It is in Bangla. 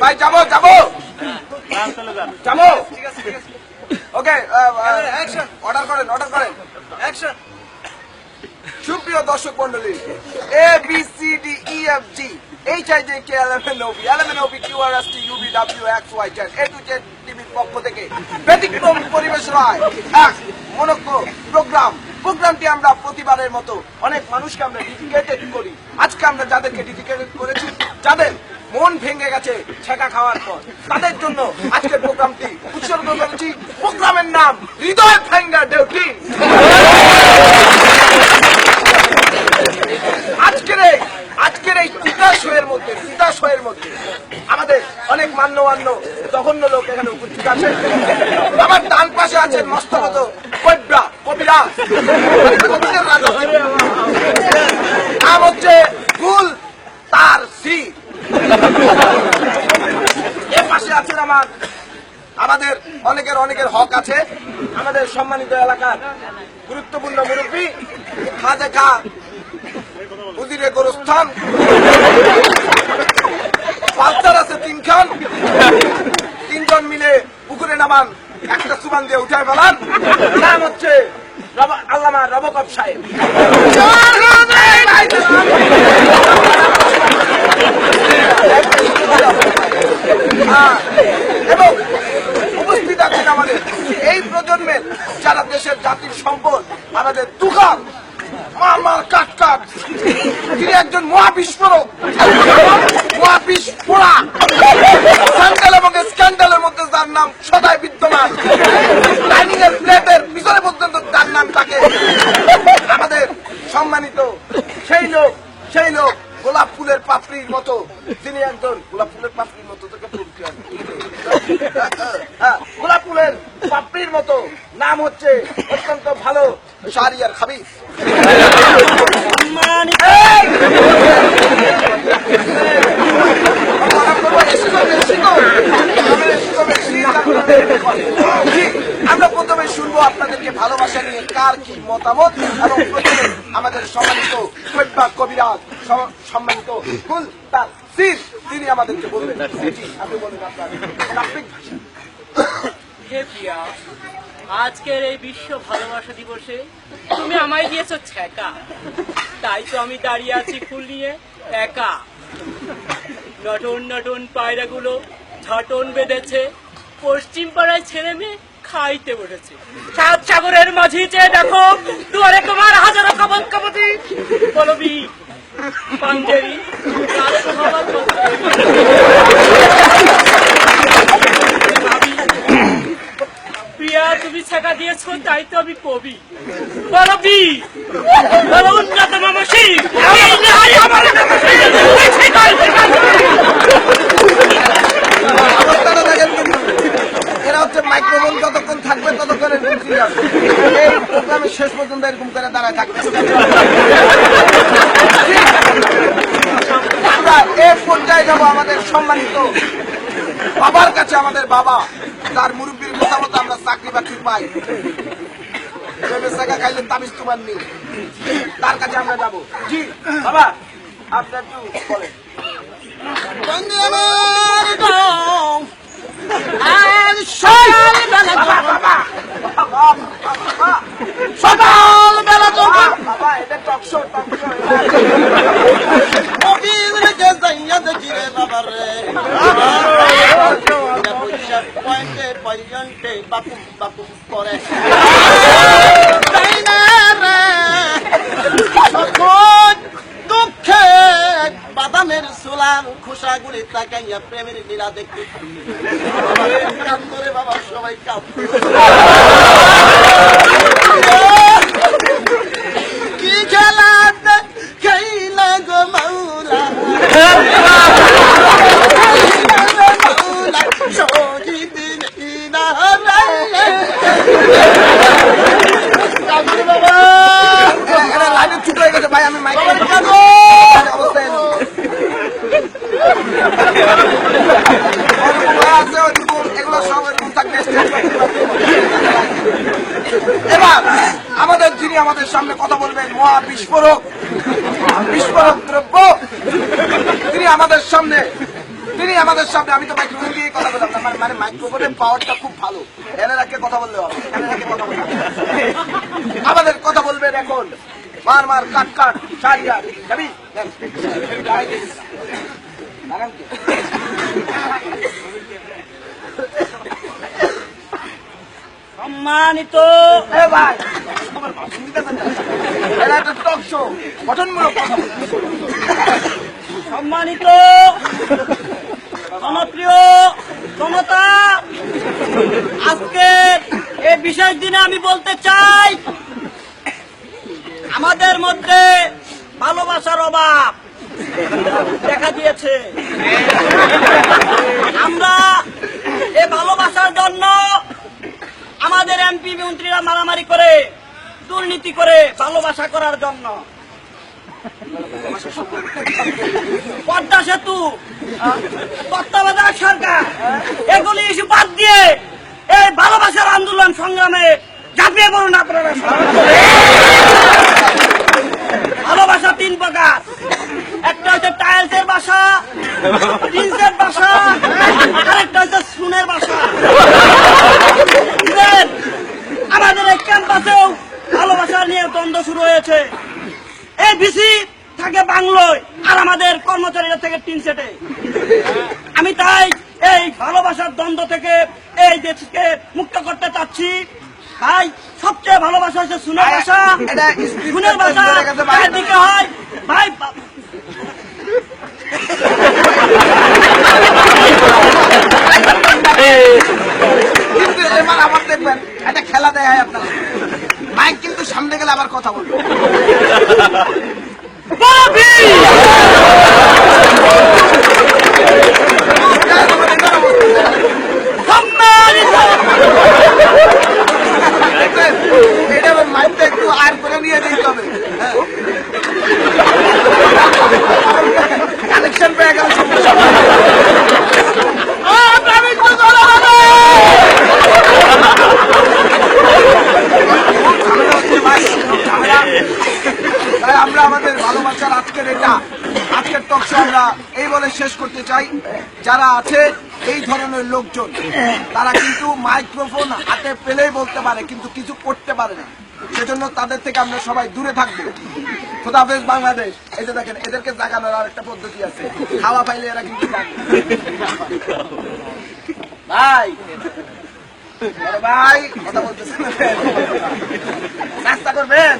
ভাই যাব যাব। যাব। ওকে অর্ডার করেন অর্ডার করেন। সুপ্রিয় দর্শক মন্ডলী A B C D E F G H I J K L M N O P L M Q R S T U V W X Y Z A to Z টিভির পক্ষ থেকে ব্যতিক্রম পরিবেশনায় এক মনজ্ঞ প্রোগ্রাম। প্রোগ্রামটি আমরা প্রতিবারের মতো অনেক মানুষকে আমরা ডেডিকেটেড করি। আজকে আমরা যাদেরকে ডেডিকেটেড করেছি, যাদের মন ভেঙে গেছে ছেঁকা খাওয়ার পর, তাদের জন্য আজকের প্রোগ্রামটি উৎসর্গ করেছি। প্রোগ্রামের নাম, হৃদয় ভেঙ্গা ডিউটি আজকের এই আজকের এই চিতা শোয়ের মধ্যে চিতা শোয়ের মধ্যে। আমাদের অনেক মান্যমান্য জঘন্য লোক এখানে উপস্থিত আছে। আমার ডান পাশে আছেন মস্তগত কবিরা কবিরা। নাম হচ্ছে ফুল তার সি। এর পাশে আছেন আমার, আমাদের অনেকের অনেকের হক আছে। আমাদের সম্মানিত এলাকার গুরুত্বপূর্ণ মুরব্বী খাজে খা উদিরে গোরস্থান। পালসার আছে তিনখান। তিনজন মিলে পুকুরে নামান একটা সুবান দিয়ে উঠায় ফেলান। নাম হচ্ছে রব- আল্লামা রবকব সাহেব হ্যাঁ, এবং উপস্থিত আছেন আমাদের এই প্রজন্মের যারা দেশের জাতির সম্পদ আমাদের তুকার মামার কাট কাট তিনি একজন মহাবিস্ফোরক মহাবিস্ফোরা স্যান্ডেল এবং স্ক্যান্ডেলের মধ্যে তার নাম সদাই বিদ্যমান ডাইনিং এর প্লেটের পিছনে পর্যন্ত তার নাম থাকে আমাদের সম্মানিত সেই লোক সেই লোক গোলাপ ফুলের পাপড়ির মতো তিনি একজন গোলাপ ফুলের পাপড়ির মতো তোকে ফুল কি হয়? হ্যাঁ, গোলাপ ফুলের পাপড়ির মতো নাম হচ্ছে অত্যন্ত ভালো খাবি আমরা প্রথমে শুনব আপনাদেরকে ভালোবাসা নিয়ে কার কি মতামত আমাদের সম্মানিত কবিরাজ সম্মানিত তিনি আমাদেরকে বলবেন। আপনি বলেন আজকের এই বিশ্ব ভালোবাসা দিবসে তুমি আমায় দিয়েছ ছ্যাকা। তাই তো আমি দাঁড়িয়ে আছি ফুল নিয়ে একা। নটন নটন পায়রাগুলো ঝটন বেঁধেছে। পশ্চিম পাড়ায় ছেলে মেয়ে খাইতে বসেছে। সাত সাগরের মাঝি চেয়ে দেখো দুয়ারে তোমার হাজারো কাবল কাবতি বলবি প্রিয়া, তুমি ছাকা দিয়েছ, তাই তো আমি কবি। বলো বি বলো উন্নত মামসি এরা হচ্ছে মাইক্রোফোন যতক্ষণ থাকবে এই প্রোগ্রামের শেষ পর্যন্ত এরকম করে দাঁড়ায় থাকবে আমরা পর্যায়ে যাব আমাদের সম্মানিত বাবার কাছে আমাদের বাবা। তার মুরব্বীর মতামত আমরা চাকরি বাকরি পাই। ভেবে খাইলে তাবিজ তোমার নেই। তার কাছে আমরা যাব। জি বাবা আপনার একটু বলেন সকালবেলা সকালবেলা যখন বাবা এটা টকশো টকশো অফিস রেখে যাইয়া দেখি রে বাবা রে পয়সা পয়েন্টে বাপুম করে বাদামের সোলার খোসাগুলি তাকাইয়া প্রেমের লীলা দেখতে কান্দরে বাবা সবাই কান্দরে কি খেলা খেলা গো মাওলা মাওলা শহীদ বাবা এটা লাইনে ছুটে হয়ে গেছে ভাই আমি মাইক বাবা, কাঁদো। অবস্থায় আমাদের সামনে কথা বলবেন। মহা বিস্ফোরক। বিস্ফোরক দ্রব্য। তিনি আমাদের সামনে তিনি আমাদের সামনে আমি তো মাইক্রোফোন দিয়ে কথা বললাম না, মানে- মাইক্রোফোনের পাওয়ারটা খুব ভালো। এনে রাখে কথা বললে হবে এনে রাখে কথা বললে আমাদের কথা বলবেন এখন। মার মার কাট কাট সারিয়া যাবি? সম্মানিত ভাই। সম্মানিত, জনপ্রিয় জনতা, আজকে এই বিশেষ দিনে আমি বলতে চাই, আমাদের মধ্যে ভালোবাসার অভাব দেখা দিয়েছে। আমরা এ ভালোবাসার জন্য আমাদের এমপি মন্ত্রীরা মারামারি করে দুর্নীতি করে ভালোবাসা করার জন্য। পদ্মা সেতু তত্ত্বাবধায়ক সরকার, এগুলি ইস্যু বাদ দিয়ে এই ভালোবাসার আন্দোলন সংগ্রামে ঝাঁপিয়ে পড়ুন আপনারা ভালোবাসা তিন প্রকার। একটা হচ্ছে টাইলসের বাসা টিনসের বাসা আরেকটা হচ্ছে সুনের বাসা বুঝলেন? আমাদের এই ক্যাম্পাসেও দ্বন্দ্ব শুরু হয়েছে। এই বিসি থাকে বাংলোয় আর আমাদের কর্মচারীরা থেকে টিন সেটে। আমি তাই এই ভালোবাসার দ্বন্দ্ব থেকে এই দেশকে মুক্ত করতে চাচ্ছি। ভাই সবচেয়ে ভালোবাসা হচ্ছে সুনের ভাষা। সুনের ভাষা বের হয়ে ভাই। চারদিকে ভাই কিন্তু এবার আবার দেখবেন একটা খেলা দেয় আপনার মাইক কিন্তু সামনে গেলে আবার কথা বলবে দেখবেন? এটা আবার মাইকটা একটু আর করে নিয়ে দিতে হবে কানেকশন পেয়ে গেল সমস্যা নেই। আমি তো চলে যাবে তাই আমরা আমাদের ভালোবাসার আজকের এটা, আজকের টকশো আমরা এই বলে শেষ করতে চাই। যারা আছে, এই ধরনের লোকজন, তারা কিন্তু মাইক্রোফোন হাতে পেলেই বলতে পারে, কিন্তু কিছু করতে পারে না। সেজন্য তাদের থেকে আমরা সবাই দূরে থাকব। খোদা হাফেজ বাংলাদেশ। এই যে দেখেন, এদেরকে জাগানোর আর একটা পদ্ধতি আছে। খাওয়া পাইলে এরা কিন্তু ভাই ভাই, কথা বলতেছেন নাস্তা করবেন?